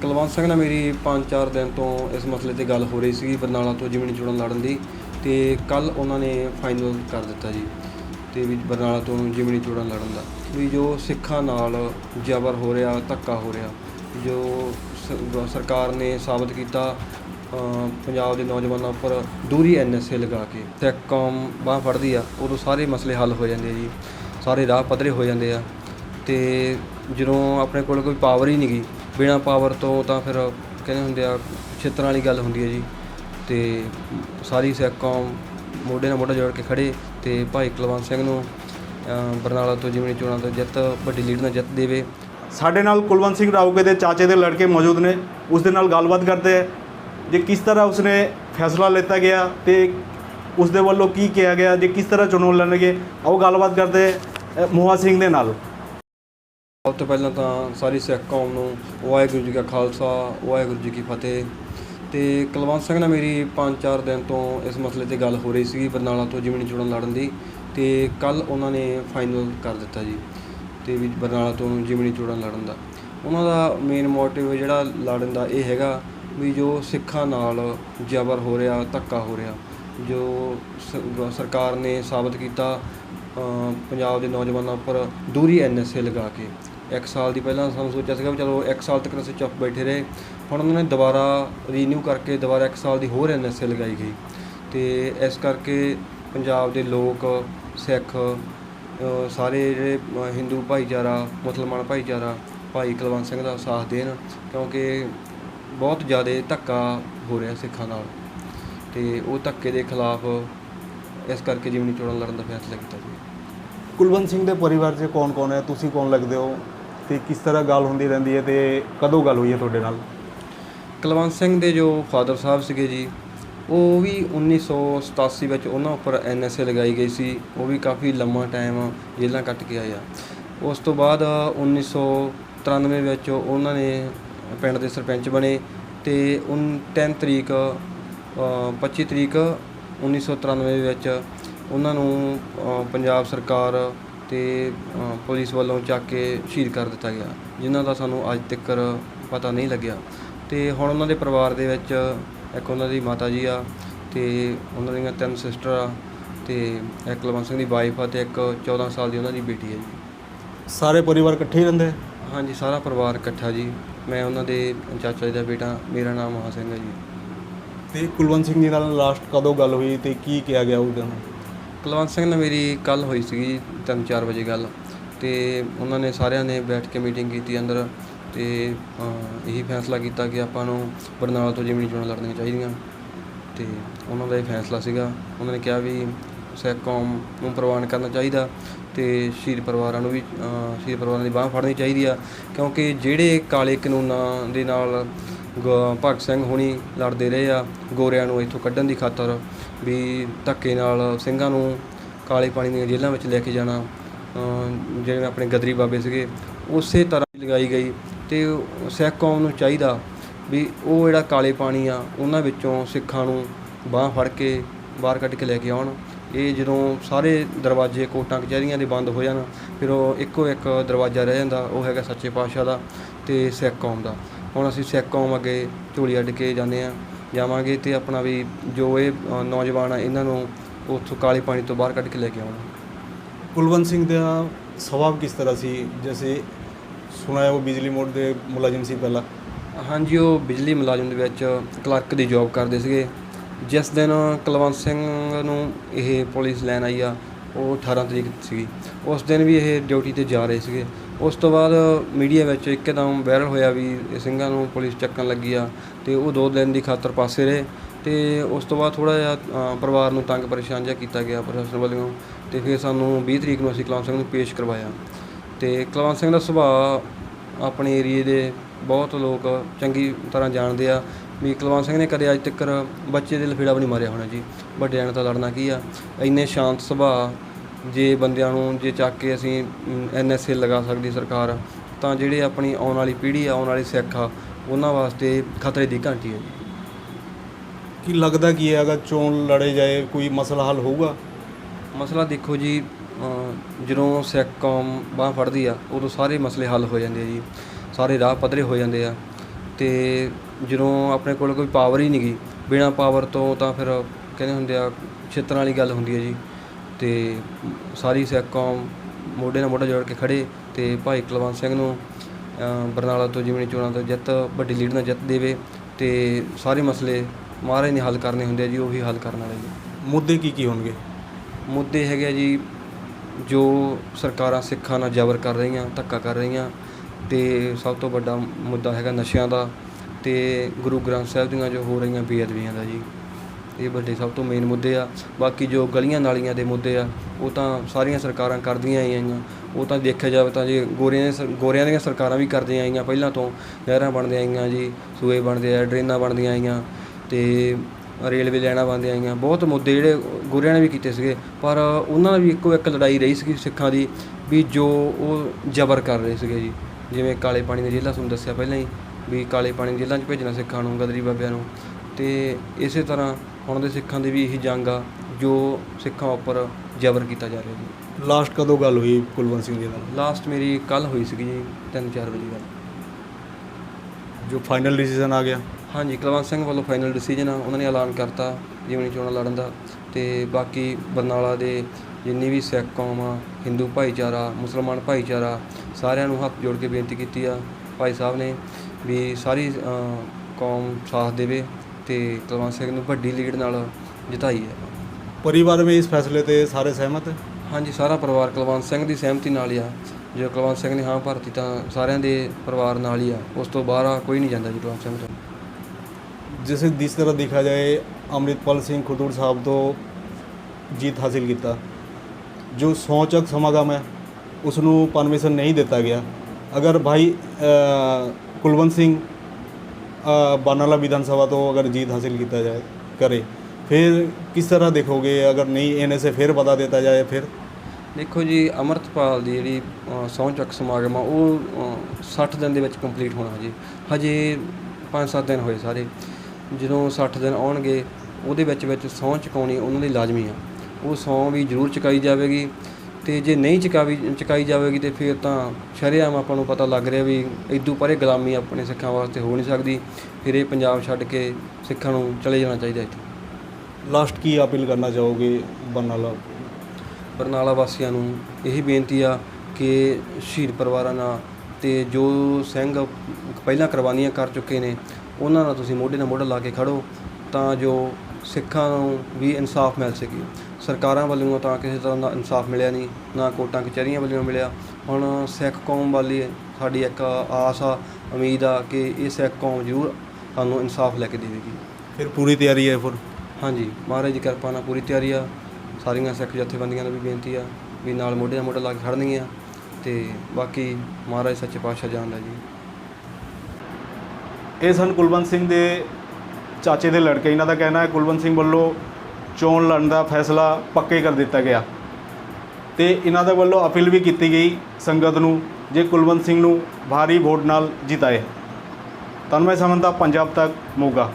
ਕੁਲਵੰਤ ਸਿੰਘ ਨਾਲ ਮੇਰੀ 5-4 ਦਿਨ ਤੋਂ ਇਸ ਮਸਲੇ ਤੇ ਗੱਲ ਹੋ ਰਹੀ ਸੀ ਬਰਨਾਲਾ ਤੋਂ ਜਿਮਣੀ ਚੋਣਾਂ ਲੜਨ ਦੀ ਤੇ ਕੱਲ ਉਹਨਾਂ ਨੇ ਫਾਈਨਲ ਕਰ ਦਿੱਤਾ ਜੀ ਤੇ ਵੀ ਬਰਨਾਲਾ ਤੋਂ ਜਿਮਣੀ ਚੋਣਾਂ ਲੜਨ ਦਾ। ਵੀ ਜੋ ਸਿੱਖਾਂ ਨਾਲ ਜ਼ਬਰ ਹੋ ਰਿਹਾ, ਧੱਕਾ ਹੋ ਰਿਹਾ, ਜੋ ਸਰਕਾਰ ਨੇ ਸਾਬਤ ਕੀਤਾ ਪੰਜਾਬ ਦੇ ਨੌਜਵਾਨਾਂ ਉੱਪਰ ਦੂਰੀ ਐਨਐਸਏ ਲਗਾ ਕੇ ਸਿੱਖ ਕੌਮ ਬਾਹ ਫੜਦੀ ਆ, ਉਦੋਂ ਸਾਰੇ ਮਸਲੇ ਹੱਲ ਹੋ ਜਾਂਦੇ ਆ ਜੀ, ਸਾਰੇ ਰਾਹ ਪੱਧਰੇ ਹੋ ਜਾਂਦੇ ਆ ਤੇ ਜਦੋਂ ਆਪਣੇ ਕੋਲ ਕੋਈ ਪਾਵਰ ਹੀ ਨਹੀਂ ਗਈ ਬਿਨਾ ਪਾਵਰ ਤੋਂ ਤਾਂ ਫਿਰ ਕਹਿੰਦੇ ਹੁੰਦੇ ਆ ਛਿੱਤਰਾਂ ਵਾਲੀ ਗੱਲ ਹੁੰਦੀ ਹੈ ਜੀ। ਤੇ ਸਾਰੀ ਸਿੱਖ ਕੌਮ ਮੋਢੇ ਨਾਲ ਮੋਢਾ ਜੋੜ ਕੇ ਖੜੇ ਤੇ ਭਾਈ ਕੁਲਵੰਤ ਸਿੰਘ ਨੂੰ ਬਰਨਾਲਾ ਤੋਂ ਜਿਵੇਂ ਚੋਣਾਂ ਤੋਂ ਜਿੱਤ, ਵੱਡੀ ਲੀਡ ਨਾਲ ਜਿੱਤ ਦੇਵੇ। ਸਾਡੇ ਨਾਲ ਕੁਲਵੰਤ ਸਿੰਘ ਰਾਉਕੇ ਦੇ ਚਾਚੇ ਦੇ ਲੜਕੇ ਮੌਜੂਦ ਨੇ। ਉਸ ਦੇ ਨਾਲ ਗੱਲਬਾਤ ਕਰਦੇ ਹੈ। ਜੇ ਕਿਸ ਤਰ੍ਹਾਂ ਉਸਨੇ ਫੈਸਲਾ ਲਿੱਤਾ ਗਿਆ ਤੇ ਉਸ ਦੇ ਵੱਲੋਂ ਕੀ ਕਿਹਾ ਗਿਆ, ਜੇ ਕਿਸ ਤਰ੍ਹਾਂ ਚੋਣ ਲੜਨਗੇ ਆਓ ਗੱਲਬਾਤ ਕਰਦੇ ਹੈ ਮੋਹਾ ਸਿੰਘ ਦੇ ਨਾਲ। ਸਭ ਤੋਂ ਪਹਿਲਾਂ ਤਾਂ ਸਾਰੀ ਸਿੱਖ ਕੌਮ ਨੂੰ ਵਾਹਿਗੁਰੂ ਜੀ ਕਾ ਖਾਲਸਾ, ਵਾਹਿਗੁਰੂ ਜੀ ਕੀ ਫਤਿਹ। ਤੇ ਕੁਲਵੰਤ ਸਿੰਘ ਨਾਲ ਮੇਰੀ 5-4 ਦਿਨ ਤੋਂ ਇਸ ਮਸਲੇ ਤੇ ਗੱਲ ਹੋ ਰਹੀ ਸੀਗੀ ਬਰਨਾਲਾ ਤੋਂ ਜ਼ਿਮਨੀ ਚੋਣਾਂ ਲੜਨ ਦੀ ਤੇ ਕੱਲ ਉਹਨਾਂ ਨੇ ਫਾਈਨਲ ਕਰ ਦਿੱਤਾ ਜੀ ਤੇ ਵੀ ਬਰਨਾਲਾ ਤੋਂ ਜ਼ਿਮਨੀ ਚੋਣਾਂ ਲੜਨ ਦਾ। ਉਹਨਾਂ ਦਾ ਮੇਨ ਮੋਟਿਵ ਜਿਹੜਾ ਲੜਨ ਦਾ ਇਹ ਹੈਗਾ ਵੀ ਜੋ ਸਿੱਖਾਂ ਨਾਲ ਜ਼ਬਰ ਹੋ ਰਿਹਾ, ਧੱਕਾ ਹੋ ਰਿਹਾ, ਜੋ ਸਰਕਾਰ ਨੇ ਸਾਬਤ ਕੀਤਾ ਪੰਜਾਬ ਦੇ ਨੌਜਵਾਨਾਂ ਉੱਪਰ ਦੂਰੀ ਐਨਐਸਏ ਲਗਾ ਕੇ। ਇੱਕ ਸਾਲ ਦੀ ਪਹਿਲਾਂ ਸਾਨੂੰ ਸੋਚਿਆ ਸੀਗਾ ਵੀ ਚਲੋ ਇੱਕ ਸਾਲ ਤੱਕ ਅਸੀਂ ਚੁੱਪ ਬੈਠੇ ਰਹੇ। ਹੁਣ ਉਹਨਾਂ ਨੇ ਦੁਬਾਰਾ ਰੀਨਿਊ ਕਰਕੇ ਦੁਬਾਰਾ ਇੱਕ ਸਾਲ ਦੀ ਹੋਰ ਐਨਐਸਏ ਲਗਾਈ ਗਈ। ਤੇ ਇਸ ਕਰਕੇ ਪੰਜਾਬ ਦੇ ਲੋਕ, ਸਿੱਖ ਸਾਰੇ ਜਿਹੜੇ ਹਿੰਦੂ ਭਾਈਚਾਰਾ, ਮੁਸਲਮਾਨ ਭਾਈਚਾਰਾ, ਭਾਈ ਕੁਲਵੰਤ ਸਿੰਘ ਦਾ ਸਾਥ ਦੇਣ ਕਿਉਂਕਿ ਬਹੁਤ ਜ਼ਿਆਦਾ ਧੱਕਾ ਹੋ ਰਿਹਾ ਸਿੱਖਾਂ ਨਾਲ। ਤੇ ਉਹ ਧੱਕੇ ਦੇ ਖਿਲਾਫ ਇਸ ਕਰਕੇ ਜਿਮਨੀ ਚੋਣਾਂ ਲੜਨ ਦਾ ਫੈਸਲਾ ਕੀਤਾ ਜੀ ਕੁਲਵੰਤ ਸਿੰਘ ਦੇ ਪਰਿਵਾਰ 'ਚ ਕੌਣ ਕੌਣ ਹੈ? ਤੁਸੀਂ ਕੌਣ ਲੱਗਦੇ ਹੋ? ਤੇ ਕਿਸ ਤਰ੍ਹਾਂ ਗੱਲ ਹੁੰਦੀ ਰਹਿੰਦੀ ਹੈ ਤੇ ਕਦੋਂ ਗੱਲ ਹੋਈ ਹੈ ਤੁਹਾਡੇ ਨਾਲ? ਕੁਲਵੰਤ ਸਿੰਘ ਦੇ ਜੋ ਫਾਦਰ ਸਾਹਿਬ ਸੀਗੇ ਜੀ ਉਹ ਵੀ 1987 ਵਿੱਚ ਉਹਨਾਂ ਉੱਪਰ ਐਨਐਸਏ ਲਗਾਈ ਗਈ ਸੀ। ਉਹ ਵੀ ਕਾਫੀ ਲੰਮਾ ਟਾਈਮ ਜੇਲ੍ਹਾਂ ਕੱਟ ਕੇ ਆਇਆ ਉਸ ਤੋਂ ਬਾਅਦ 1993 ਵਿੱਚ ਉਹਨਾਂ ਨੇ ਪਿੰਡ ਦੇ ਸਰਪੰਚ ਬਣੇ ਤੇ 3 ਤਰੀਕ ਅ, 25 ਤਰੀਕ 1993 ਵਿੱਚ ਉਹਨਾਂ ਨੂੰ ਪੰਜਾਬ ਸਰਕਾਰ ਤੇ ਪੁਲਿਸ ਵੱਲੋਂ ਚੱਕ ਕੇ ਸ਼ਹੀਦ ਕਰ ਦਿੱਤਾ ਗਿਆ ਜਿਨ੍ਹਾਂ ਦਾ ਸਾਨੂੰ ਅੱਜ ਤੱਕ ਪਤਾ ਨਹੀਂ ਲੱਗਿਆ। ਤੇ ਹੁਣ ਉਹਨਾਂ ਦੇ ਪਰਿਵਾਰ ਦੇ ਵਿੱਚ ਇੱਕ ਉਹਨਾਂ ਦੀ ਮਾਤਾ ਜੀ ਆ ਤੇ ਉਹਨਾਂ ਦੀਆਂ ਤਿੰਨ ਸਿਸਟਰ ਆ ਤੇ ਇੱਕ ਕੁਲਵੰਤ ਸਿੰਘ ਦੀ ਵਾਈਫ ਆ ਤੇ ਇੱਕ 14 ਸਾਲ ਦੀ ਉਹਨਾਂ ਦੀ ਬੇਟੀ ਹੈ ਜੀ। ਸਾਰੇ ਪਰਿਵਾਰ ਇਕੱਠੇ ਹੀ ਰਹਿੰਦੇ? ਹਾਂਜੀ ਸਾਰਾ ਪਰਿਵਾਰ ਇਕੱਠਾ ਜੀ। ਮੈਂ ਉਹਨਾਂ ਦੇ ਚਾਚਾ ਜੀ ਦਾ ਬੇਟਾ ਮੇਰਾ ਨਾਮ ਮਹਾ ਸਿੰਘ ਹੈ ਜੀ। ਤੇ ਕੁਲਵੰਤ ਸਿੰਘ ਜੀ ਨਾਲ ਲਾਸਟ ਕਦੋਂ ਗੱਲ ਹੋਈ ਤੇ ਕੀ ਕਿਹਾ ਗਿਆ ਉਸ ਦਿਨ ਕੁਲਵੰਤ ਸਿੰਘ ਨਾਲ ਮੇਰੀ ਕੱਲ ਹੋਈ ਸੀਗੀ 3-4 ਵਜੇ ਗੱਲ ਤੇ ਉਹਨਾਂ ਨੇ ਸਾਰਿਆਂ ਨੇ ਬੈਠ ਕੇ ਮੀਟਿੰਗ ਕੀਤੀ ਅੰਦਰ ਤੇ ਇਹੀ ਫੈਸਲਾ ਕੀਤਾ ਕਿ ਆਪਾਂ ਨੂੰ ਬਰਨਾਲਾ ਤੋਂ ਜਿਮਣੀ ਚੋਣਾਂ ਲੜਨੀਆਂ ਚਾਹੀਦੀਆਂ ਤੇ ਉਹਨਾਂ ਦਾ ਇਹ ਫੈਸਲਾ ਸੀਗਾ। ਉਹਨਾਂ ਨੇ ਕਿਹਾ ਵੀ ਸਿੱਖ ਕੌਮ ਨੂੰ ਪ੍ਰਵਾਨ ਕਰਨਾ ਚਾਹੀਦਾ ਤੇ ਸ਼ਹੀਦ ਪਰਿਵਾਰਾਂ ਨੂੰ ਵੀ ਸ਼ਹੀਦ ਪਰਿਵਾਰਾਂ ਦੀ ਬਾਹ ਫੜਨੀ ਚਾਹੀਦੀ ਆ ਕਿਉਂਕਿ ਜਿਹੜੇ ਕਾਲੇ ਕਾਨੂੰਨਾਂ ਦੇ ਨਾਲ ਭਗਤ ਸਿੰਘ ਹੁਣੀ ਲੜਦੇ ਰਹੇ ਆ, ਗੋਰਿਆਂ ਨੂੰ ਇੱਥੋਂ ਕੱਢਣ ਦੀ ਖਾਤਰ ਵੀ ਧੱਕੇ ਨਾਲ ਸਿੰਘਾਂ ਨੂੰ ਕਾਲੇ ਪਾਣੀ ਦੀਆਂ ਜੇਲ੍ਹਾਂ ਵਿੱਚ ਲੈ ਕੇ ਜਾਣਾ, ਅਹ ਜਿਵੇਂ ਆਪਣੇ ਗਦਰੀ ਬਾਬੇ ਸੀਗੇ, ਉਸੇ ਤਰ੍ਹਾਂ ਲਗਾਈ ਗਈ ਤੇ ਉਹ ਸਿੱਖ ਕੌਮ ਨੂੰ ਚਾਹੀਦਾ ਵੀ ਉਹ ਜਿਹੜਾ ਕਾਲੇ ਪਾਣੀ ਆ, ਉਹਨਾਂ ਵਿੱਚੋਂ ਸਿੱਖਾਂ ਨੂੰ ਬਾਹ ਫੜ ਕੇ ਬਾਹਰ ਕੱਢ ਕੇ ਲੈ ਕੇ ਆਉਣ। ਇਹ ਜਦੋਂ ਸਾਰੇ ਦਰਵਾਜ਼ੇ ਕੋਟਾਂ, ਕਚਹਿਰੀਆਂ ਦੇ ਬੰਦ ਹੋ ਜਾਣ, ਫਿਰ ਉਹ ਇੱਕੋ ਇੱਕ ਦਰਵਾਜ਼ਾ ਰਹਿ ਜਾਂਦਾ, ਉਹ ਹੈਗਾ ਸੱਚੇ ਪਾਤਸ਼ਾਹ ਦਾ ਤੇ ਸਿੱਖ ਕੌਮ ਦਾ। ਹੁਣ ਅਸੀਂ ਸਿੱਖ ਕੌਮ ਅੱਗੇ ਝੋਲੀ ਅੱਡ ਕੇ ਜਾਂਦੇ ਆ ਜਾਵਾਂਗੇ ਤੇ ਆਪਣਾ ਵੀ ਜੋ ਇਹ ਅ, ਨੌਜਵਾਨ ਆ ਇਹਨਾਂ ਨੂੰ ਉੱਥੋਂ ਕਾਲੇ ਪਾਣੀ ਤੋਂ ਬਾਹਰ ਕੱਢ ਕੇ ਲੈ ਕੇ ਆਉਣਾ। ਕੁਲਵੰਤ ਸਿੰਘ ਦਾ ਸੁਭਾਅ ਕਿਸ ਤਰ੍ਹਾਂ ਸੀ? ਸੁਣਾ ਹੈ ਉਹ ਬਿਜਲੀ ਮੋੜ ਦੇ ਮੁਲਾਜ਼ਮ ਸੀ ਪਹਿਲਾਂ। ਹਾਂਜੀ ਉਹ ਬਿਜਲੀ ਮੁਲਾਜ਼ਮ ਦੇ ਵਿੱਚ ਕਲਰਕ ਦੀ ਜੌਬ ਕਰਦੇ ਸੀਗੇ। ਜਿਸ ਦਿਨ ਕੁਲਵੰਤ ਸਿੰਘ ਨੂੰ ਇਹ ਪੁਲਿਸ ਲੈਣ ਆਈ ਆ ਉਹ 18 ਤਰੀਕ ਸੀਗੀ। ਉਸ ਦਿਨ ਵੀ ਇਹ ਡਿਊਟੀ ਤੇ ਜਾ ਰਹੇ ਸੀਗੇ। ਉਸ ਤੋਂ ਬਾਅਦ ਮੀਡੀਆ ਵਿੱਚ ਇੱਕਦਮ ਵਾਇਰਲ ਹੋਇਆ ਵੀ ਇਹ ਸਿੰਘਾਂ ਨੂੰ ਪੁਲਿਸ ਚੱਕਣ ਲੱਗੀ ਆ ਤੇ ਉਹ ਦੋ ਦਿਨ ਦੀ ਖਾਤਰ ਪਾਸੇ ਰਹੇ ਤੇ ਉਸ ਤੋਂ ਬਾਅਦ ਥੋੜਾ ਜਿਹਾ ਪਰਿਵਾਰ ਨੂੰ ਤੰਗ ਪਰੇਸ਼ਾਨ ਜਿਹਾ ਕੀਤਾ ਗਿਆ ਪ੍ਰਸ਼ਾਸਨ ਵੱਲੋਂ ਤੇ ਫਿਰ ਸਾਨੂੰ 20 ਤਰੀਕ ਨੂੰ ਅਸੀਂ ਕਲਾਮ ਸਿੰਘ ਨੂੰ ਪੇਸ਼ ਕਰਵਾਇਆ। ਤੇ ਕੁਲਵੰਤ ਸਿੰਘ ਦਾ ਸੁਭਾਅ ਆਪਣੇ ਏਰੀਏ ਦੇ ਬਹੁਤ ਲੋਕ ਚੰਗੀ ਤਰ੍ਹਾਂ ਜਾਣਦੇ ਆ ਵੀ ਕੁਲਵੰਤ ਸਿੰਘ ਨੇ ਕਦੇ ਅੱਜ ਤੱਕ ਬੱਚੇ ਦੇ ਲਫੇੜਾ ਵੀ ਨਹੀਂ ਮਾਰਿਆ ਹੋਣਾ ਜੀ। ਵੱਡਿਆਂ ਨੇ ਤਾਂ ਲੜਨਾ ਕੀ ਆ? ਇੰਨੇ ਸ਼ਾਂਤ ਸੁਭਾਅ ਜੇ ਬੰਦਿਆਂ ਨੂੰ ਜੇ ਚੱਕ ਕੇ ਅਸੀਂ ਐਨਐਸਏ ਲਗਾ ਸਕਦੀ ਸਰਕਾਰ ਤਾਂ ਜਿਹੜੇ ਆਪਣੀ ਆਉਣ ਵਾਲੀ ਪੀੜ੍ਹੀ ਆ ਆਉਣ ਵਾਲੇ ਸਿੱਖ ਆ ਉਹਨਾਂ ਵਾਸਤੇ ਖਤਰੇ ਦੀ ਘੰਟੀ ਹੈ ਜੀ। ਕੀ ਲੱਗਦਾ ਕੀ ਹੈ ਅਗਰ ਚੋਣ ਲੜੇ ਜਾਏ ਕੋਈ ਮਸਲਾ ਹੱਲ ਹੋਊਗਾ? ਮਸਲਾ ਦੇਖੋ ਜੀ ਜਦੋਂ ਸਿੱਖ ਕੌਮ ਬਾਹ ਫੜਦੀ ਆ ਉਦੋਂ ਸਾਰੇ ਮਸਲੇ ਹੱਲ ਹੋ ਜਾਂਦੇ ਆ ਜੀ। ਸਾਰੇ ਰਾਹ ਪੱਧਰੇ ਹੋ ਜਾਂਦੇ ਆ। ਤੇ ਜਦੋਂ ਆਪਣੇ ਕੋਲ ਕੋਈ ਪਾਵਰ ਹੀ ਨਹੀਂ ਗਈ ਬਿਨਾ ਪਾਵਰ ਤੋਂ ਤਾਂ ਫਿਰ ਕਹਿੰਦੇ ਹੁੰਦੇ ਆ ਛਿੱਤਰਾਂ ਵਾਲੀ ਗੱਲ ਹੁੰਦੀ ਹੈ ਜੀ। ਤੇ ਸਾਰੀ ਸਿੱਖ ਕੌਮ ਮੋਢੇ ਨਾਲ ਮੋਢਾ ਜੋੜ ਕੇ ਖੜੇ ਤੇ ਭਾਈ ਕੁਲਵੰਤ ਸਿੰਘ ਨੂੰ ਬਰਨਾਲਾ ਤੋਂ ਜਿਮਣੀ ਚੋਣਾਂ ਤੋਂ ਜਿੱਤ ਵੱਡੀ ਲੀਡ ਨਾਲ ਜਿੱਤ ਦੇਵੇ ਤੇ ਸਾਰੇ ਮਸਲੇ ਮਹਾਰਾਜ ਨੇ ਹੱਲ ਕਰਨੇ ਹੁੰਦੇ ਆ ਜੀ ਉਹੀ ਹੱਲ ਕਰਨ ਵਾਲੇ ਜੀ। ਮੁੱਦੇ ਕੀ ਕੀ ਹੋਣਗੇ? ਮੁੱਦੇ ਹੈਗੇ ਆ ਜੀ ਜੋ ਸਰਕਾਰਾਂ ਸਿੱਖਾਂ ਨਾਲ ਜ਼ਬਰ ਕਰ ਰਹੀਆਂ ਧੱਕਾ ਕਰ ਰਹੀਆਂ ਤੇ ਸਭ ਤੋਂ ਵੱਡਾ ਮੁੱਦਾ ਹੈਗਾ ਨਸ਼ਿਆਂ ਦਾ। ਅਤੇ ਗੁਰੂ ਗ੍ਰੰਥ ਸਾਹਿਬ ਦੀਆਂ ਜੋ ਹੋ ਰਹੀਆਂ ਬੇਅਦਬੀਆਂ ਦਾ ਜੀ, ਇਹ ਵੱਡੇ ਸਭ ਤੋਂ ਮੇਨ ਮੁੱਦੇ ਆ। ਬਾਕੀ ਜੋ ਗਲੀਆਂ ਨਾਲੀਆਂ ਦੇ ਮੁੱਦੇ ਆ, ਉਹ ਤਾਂ ਸਾਰੀਆਂ ਸਰਕਾਰਾਂ ਕਰਦੀਆਂ ਹੀ ਆਈਆਂ। ਉਹ ਤਾਂ ਦੇਖਿਆ ਜਾਵੇ ਤਾਂ ਜੇ ਗੋਰਿਆਂ ਦੇ ਸਰ- ਗੋਰਿਆਂ ਦੀਆਂ ਸਰਕਾਰਾਂ ਵੀ ਕਰਦੀਆਂ ਆਈਆਂ ਪਹਿਲਾਂ ਤੋਂ। ਨਹਿਰਾਂ ਬਣਦੀਆਂ ਆਈਆਂ ਜੀ, ਸੂਏ ਬਣਦੇ ਆ, ਡਰੇਨਾਂ ਬਣਦੀਆਂ ਆਈਆਂ ਤੇ ਰੇਲਵੇ ਲੈਣਾ ਬਣਦੀਆਂ ਆਈਆਂ। ਬਹੁਤ ਮੁੱਦੇ ਜਿਹੜੇ ਗੋਰਿਆਂ ਨੇ ਵੀ ਕੀਤੇ ਸੀਗੇ, ਪਰ ਉਹਨਾਂ ਨਾਲ ਵੀ ਇੱਕੋ ਇੱਕ ਲੜਾਈ ਰਹੀ ਸੀ ਸਿੱਖਾਂ ਦੀ ਵੀ ਜੋ ਉਹ ਜ਼ਬਰ ਕਰ ਰਹੇ ਸੀਗੇ ਜੀ। ਜਿਵੇਂ ਕਾਲੇ ਪਾਣੀ ਦਾ ਜ਼ਿਲ੍ਹਾ ਤੁਹਾਨੂੰ ਦੱਸਿਆ ਪਹਿਲਾਂ ਹੀ ਵੀ ਕਾਲੇ ਪਾਣੀ ਜੇਲ੍ਹਾਂ 'ਚ ਭੇਜਣਾ ਸਿੱਖਾਂ ਨੂੰ ਗਦਰੀ ਬਾਬਿਆਂ ਨੂੰ। ਤੇ ਇਸੇ ਤਰ੍ਹਾਂ ਹੁਣ ਦੇ ਸਿੱਖਾਂ ਦੀ ਵੀ ਇਹੀ ਜੰਗ ਆ ਜੋ ਸਿੱਖਾਂ ਉੱਪਰ ਜ਼ਬਰ ਕੀਤਾ ਜਾ ਰਿਹਾ ਜੀ। ਲਾਸਟ ਕਦੋਂ ਗੱਲ ਹੋਈ ਕੁਲਵੰਤ ਸਿੰਘ ਜੀ ਨਾਲ? ਲਾਸਟ ਮੇਰੀ ਕੱਲ ਹੋਈ ਸੀਗੀ ਜੀ 3-4 ਵਜੇ ਗੱਲ। ਜੋ ਫਾਈਨਲ ਡਿਸੀਜਨ ਆ ਗਿਆ? ਹਾਂਜੀ ਕੁਲਵੰਤ ਸਿੰਘ ਵੱਲੋਂ ਫਾਈਨਲ ਡਿਸੀਜਨ ਆ ਉਹਨਾਂ ਨੇ ਐਲਾਨ ਕਰਤਾ ਜਿਮਣੀ ਚੋਣਾਂ ਲੜਨ ਦਾ। ਤੇ ਬਾਕੀ ਬਰਨਾਲਾ ਦੇ ਜਿੰਨੀ ਵੀ ਸਿੱਖ ਕੌਮ ਆ ਹਿੰਦੂ ਭਾਈਚਾਰਾ ਮੁਸਲਮਾਨ ਭਾਈਚਾਰਾ ਸਾਰਿਆਂ ਨੂੰ ਹੱਥ ਜੋੜ ਕੇ ਬੇਨਤੀ ਕੀਤੀ ਆ ਭਾਈ ਸਾਹਿਬ ਨੇ। ਵੀ ਸਾਰੀ ਕੌਮ ਸਾਥ ਦੇਵੇ ਤੇ ਕੁਲਵੰਤ ਸਿੰਘ ਨੂੰ ਵੱਡੀ ਲੀਡ ਨਾਲ ਜਿਤਾਈ ਹੈ। ਪਰਿਵਾਰ ਵਿੱਚ ਇਸ ਫੈਸਲੇ ਤੇ ਸਾਰੇ ਸਹਿਮਤ? ਹੈ ਹਾਂਜੀ ਸਾਰਾ ਪਰਿਵਾਰ ਕੁਲਵੰਤ ਸਿੰਘ ਦੀ ਸਹਿਮਤੀ ਨਾਲ ਹੀ ਆ। ਜੇ ਕੁਲਵੰਤ ਸਿੰਘ ਨੇ ਹਾਂ ਭਰਤੀ ਤਾਂ ਸਾਰਿਆਂ ਦੇ ਪਰਿਵਾਰ ਨਾਲ ਹੀ ਆ। ਉਸ ਤੋਂ ਬਾਹਰ ਕੋਈ ਨਹੀਂ ਜਾਂਦਾ ਜੀ ਕੁਲਵੰਤ ਸਿੰਘ ਤੋਂ। ਜਿਸ ਜਿਸ ਤਰ੍ਹਾਂ ਦੇਖਿਆ ਜਾਏ ਅੰਮ੍ਰਿਤਪਾਲ ਸਿੰਘ ਖੁਰਦੂਰ ਸਾਹਿਬ ਤੋਂ ਜੀਤ ਹਾਸਿਲ ਕੀਤਾ। ਜੋ ਸੌਚਕ ਸਮਾਗਮ ਹੈ ਉਸ ਨੂੰ ਪਰਮਿਸ਼ਨ ਨਹੀਂ ਦਿੱਤਾ ਗਿਆ। ਅਗਰ ਭਾਈ ਕੁਲਵੰਤ ਸਿੰਘ ਬਾਨਾਲਾ ਵਿਧਾਨ ਸਭਾ ਤੋਂ ਅਗਰ ਜੀਤ ਹਾਸਿਲ ਕੀਤਾ ਜਾਏ ਕਰੇ ਫਿਰ ਕਿਸ ਤਰ੍ਹਾਂ ਦੇਖੋਗੇ? ਅਗਰ ਨਹੀਂ ਇਹਨੇ ਸੇ ਫਿਰ ਬਤਾ ਦਿੱਤਾ ਜਾਏ ਫਿਰ? ਦੇਖੋ ਜੀ ਅਮਰਤਪਾਲ ਦੀ ਜਿਹੜੀ ਸਹੁੰ ਚੱਕ ਸਮਾਗਮ ਆ ਉਹ ਅ, 60 ਦਿਨ ਦੇ ਵਿੱਚ ਕੰਪਲੀਟ ਹੋਣਾ ਜੀ। ਹਜੇ 5-7 ਦਿਨ ਹੋਏ ਸਾਰੇ। ਜਦੋਂ 60 ਦਿਨ ਆਉਣਗੇ ਉਹਦੇ ਵਿੱਚ ਵਿੱਚ ਸਹੁੰ ਚੁਕਾਉਣੀ ਉਹਨਾਂ ਦੀ ਲਾਜ਼ਮੀ ਆ। ਉਹ ਸਹੁੰ ਵੀ ਜ਼ਰੂਰ ਚੁਕਾਈ ਜਾਵੇਗੀ। ਤੇ ਜੇ ਨਹੀਂ ਚੁਕਾਵੀ ਚੁਕਾਈ ਜਾਵੇਗੀ ਤੇ ਫਿਰ ਤਾਂ ਸ਼ਰੇਆਮ ਆਪਾਂ ਨੂੰ ਪਤਾ ਲੱਗ ਰਿਹਾ ਵੀ ਇਦੋਂ ਪਰੇ ਗੁਲਾਮੀ ਆਪਣੇ ਸਿੱਖਾਂ ਵਾਸਤੇ ਹੋ ਨਹੀਂ ਸਕਦੀ। ਫਿਰ ਇਹ ਪੰਜਾਬ ਛੱਡ ਕੇ ਸਿੱਖਾਂ ਨੂੰ ਚਲੇ ਜਾਣਾ ਚਾਹੀਦਾ ਇੱਥੋਂ। ਲਾਸਟ ਕੀ ਅਪੀਲ ਕਰਨਾ ਚਾਹੋਗੇ ਬਰਨਾਲਾ? ਬਰਨਾਲਾ ਵਾਸੀਆਂ ਨੂੰ ਇਹੀ ਬੇਨਤੀ ਆ ਕਿ ਸ਼ਹੀਦ ਪਰਿਵਾਰਾਂ ਨਾਲ ਤੇ ਜੋ ਸਿੰਘ ਪਹਿਲਾਂ ਕੁਰਬਾਨੀਆਂ ਕਰ ਚੁੱਕੇ ਨੇ ਉਹਨਾਂ ਨਾਲ ਤੁਸੀਂ ਮੋਢੇ ਨਾਲ ਮੋਢਾ ਲਾ ਕੇ ਖੜੋ ਤਾਂ ਜੋ ਸਿੱਖਾਂ ਨੂੰ ਵੀ ਇਨਸਾਫ ਮਿਲ ਸਕੇ। ਸਰਕਾਰਾਂ ਵੱਲੋਂ ਤਾਂ ਕਿਸੇ ਤਰ੍ਹਾਂ ਦਾ ਇਨਸਾਫ ਮਿਲਿਆ ਨਹੀਂ ਨਾ ਕੋਟਾਂ ਕਚਹਿਰੀਆਂ ਵੱਲੋਂ ਮਿਲਿਆ। ਹੁਣ ਸਿੱਖ ਕੌਮ ਵਾਲੀ ਸਾਡੀ ਇੱਕ ਆਸ ਆ ਉਮੀਦ ਆ ਕਿ ਇਹ ਸਿੱਖ ਕੌਮ ਜ਼ਰੂਰ ਸਾਨੂੰ ਇਨਸਾਫ ਲੈ ਕੇ ਦੇਵੇਗੀ। ਫਿਰ ਪੂਰੀ ਤਿਆਰੀ ਹੈ ਫਿਰ? ਹਾਂਜੀ ਮਹਾਰਾਜ ਦੀ ਕਿਰਪਾ ਨਾਲ ਪੂਰੀ ਤਿਆਰੀ ਆ। ਸਾਰੀਆਂ ਸਿੱਖ ਜਥੇਬੰਦੀਆਂ ਨੂੰ ਵੀ ਬੇਨਤੀ ਆ ਵੀ ਨਾਲ ਮੋਢੇ ਨਾਲ ਮੋਢਾ ਲਾ ਕੇ ਖੜਨਗੀਆਂ ਤੇ ਬਾਕੀ ਮਹਾਰਾਜ ਸੱਚੇ ਪਾਤਸ਼ਾਹ ਜਾਣਦਾ ਜੀ। ਇਹ ਸਨ ਕੁਲਵੰਤ ਸਿੰਘ ਦੇ ਚਾਚੇ ਦੇ ਲੜਕੇ। ਇਹਨਾਂ ਦਾ ਕਹਿਣਾ ਹੈ ਕੁਲਵੰਤ ਸਿੰਘ ਵੱਲੋਂ ਚੋਣ ਲੜਨ ਦਾ ਫੈਸਲਾ ਪੱਕੇ ਕਰ ਦਿੱਤਾ ਗਿਆ। ਤੇ ਇਹਨਾਂ ਦੇ ਵੱਲੋਂ ਅਪੀਲ ਵੀ ਕੀਤੀ ਗਈ ਸੰਗਤ ਨੂੰ ਜੇ ਕੁਲਵੰਤ ਸਿੰਘ ਨੂੰ ਭਾਰੀ ਵੋਟ ਨਾਲ ਜਿਤਾਏ। ਤਨਮय ਸਮੰਤਾ ਪੰਜਾਬ ਤੱਕ ਮੋਗਾ।